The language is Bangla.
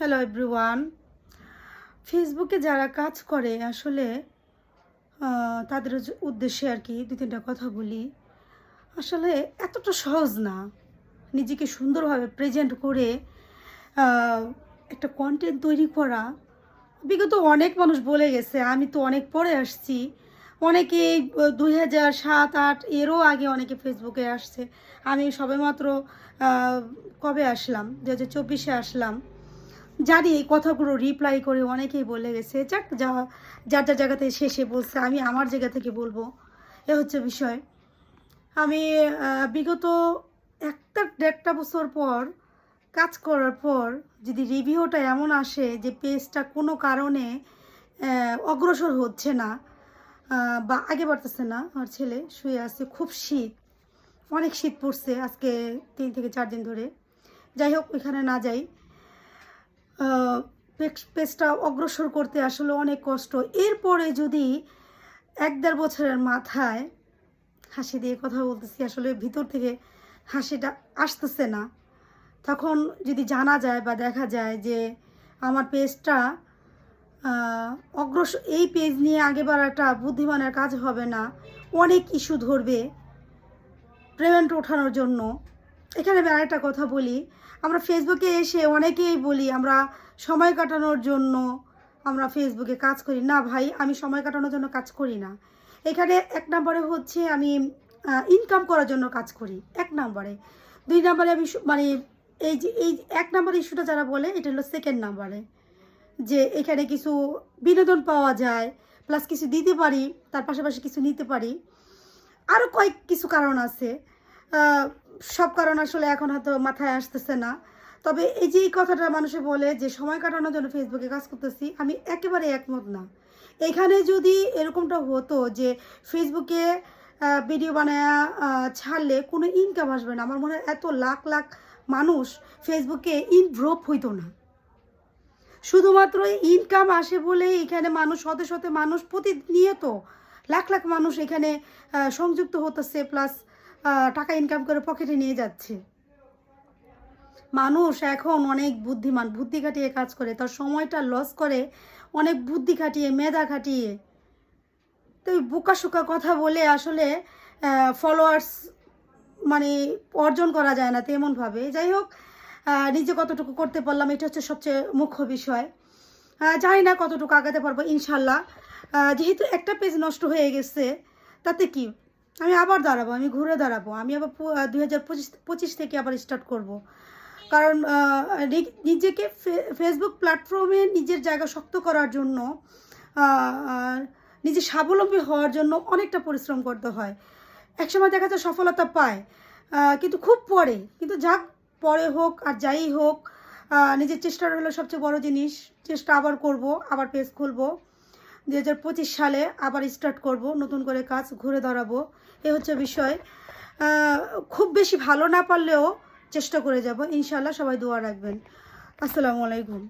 হ্যালো এভরিওয়ান ফেসবুকে যারা কাজ করে, আসলে তাদের উদ্দেশ্যে আর কি দু তিনটা কথা বলি। আসলে এতটা সহজ না। নিজেকে সুন্দরভাবে প্রেজেন্ট করে একটা কন্টেন্ট তৈরি করা। বিগত অনেক মানুষ বলে গেছে, আমি তো অনেক পরে আসছি। অনেকে দুই হাজার সাত, আট এরও আগে অনেকে ফেসবুকে আসছে। আমি সবেমাত্র কবে আসলাম? দু হাজার চব্বিশে আসলাম। জানি এই কথাগুলো রিপ্লাই করে অনেকেই বলে গেছে, যাক, যা, যার যার জায়গাতে শেষে বলছে, আমি আমার জায়গা থেকে বলব। এ হচ্ছে বিষয়। আমি বিগত একটা, দেড়টা বছর পর, কাজ করার পর যদি রিভিউটা এমন আসে যে পেজটা কোনো কারণে অগ্রসর হচ্ছে না বা আগে বাড়তেছে না, আমার ছেলে শুয়ে আছে, খুব শীত, অনেক শীত পড়ছে আজকে তিন থেকে চার দিন ধরে। যাই হোক এখানে না যাই। পেজটা অগ্রসর করতে আসলে অনেক কষ্ট। এরপরে যদি এক দেড় বছরের মাথায় হাসি দিয়ে কথা বলতেছি আসলে ভিতর থেকে হাসিটা আসতেছে না। তখন যদি জানা যায় বা দেখা যায় যে আমার পেজটা আহ, অগ্রসর এই পেজ নিয়ে আগে বাড়াটা বুদ্ধিমানের কাজ হবে না অনেক ইস্যু ধরবে। পেমেন্ট ওঠানোর জন্য এখানে আমি আরেকটা কথা বলি। আমরা ফেসবুকে এসে অনেকেই বলি, আমরা সময় কাটানোর জন্য আমরা ফেসবুকে কাজ করি। না ভাই, আমি সময় কাটানোর জন্য কাজ করি না। এখানে এক নম্বরে হচ্ছে আমি ইনকাম করার জন্য কাজ করি, এক নম্বরে। দুই নম্বরে আমি মানে এই যে, এই এক নম্বর ইস্যুটা যারা বলে, এটা হলো সেকেন্ড নাম্বারে। যে এখানে কিছু বিনোদন পাওয়া যায় প্লাস কিছু দিতে পারি, তার পাশাপাশি কিছু নিতে পারি। আরও কয়েক কিছু কারণ আছে। সব কারণ আসলে এখন হয়তো মাথায় আসতেছে না। তবে এই যে এই কথাটা মানুষে বলে যে, সময় কাটানোর জন্য ফেসবুকে কাজ করতেছি, আমি একেবারে একমত না। এখানে যদি এরকমটা হতো যে ফেসবুকে ভিডিও বানায় ছাড়লে কোনো ইনকাম আসবে না। আমার মনে হয় এত লাখ লাখ মানুষ ফেসবুকে ইনভ্রপ হইতো না। শুধুমাত্র ইনকাম আসে বলে এখানে মানুষ, শত শত মানুষ প্রতিনিয়ত লাখ লাখ মানুষ এখানে সংযুক্ত হতেছে। প্লাস টাকা ইনকাম করে পকেটে নিয়ে যাচ্ছে। মানুষ এখন অনেক বুদ্ধিমান, বুদ্ধি খাটিয়ে কাজ করে, তার সময়টা লস করে, অনেক বুদ্ধি খাটিয়ে, মেধা খাটিয়ে। তো বোকাশোকা কথা বলে আসলে ফলোয়ার্স মানে অর্জন করা যায় না তেমনভাবে। যাই হোক নিজে কতটুকু করতে পারলাম, এটা হচ্ছে সবচেয়ে মুখ্য বিষয়। জানি না কতটুকু আগাতে পারব, ইনশাল্লাহ। যেহেতু একটা পেজ নষ্ট হয়ে গেছে, তাতে কি? আমি আবার দাঁড়াবো, আমি ঘুরে দাঁড়াবো। আমি আবার দুই হাজার পঁচিশ পঁচিশ থেকে আবার স্টার্ট করব। কারণ নিজেকে ফেসবুক প্ল্যাটফর্মে নিজের জায়গা শক্ত করার জন্য নিজে স্বাবলম্বী হওয়ার জন্য অনেকটা পরিশ্রম করতে হয়। একসময় দেখা যায় সফলতা পায় কিন্তু খুব পরে। কিন্তু যাক, পরে হোক আর যাই হোক নিজের চেষ্টাটা হলো সবচেয়ে বড় জিনিস। চেষ্টা আবার করব, আবার পেজ খুলবো। দু হাজার পঁচিশ সালে আবার স্টার্ট করব, নতুন করে কাজ ঘুরে দাঁড়াবো। এ হচ্ছে বিষয়। খুব বেশি ভালো না পারলেও চেষ্টা করে যাব। ইনশাল্লাহ সবাই দোয়া রাখবেন। আসসালামু আলাইকুম।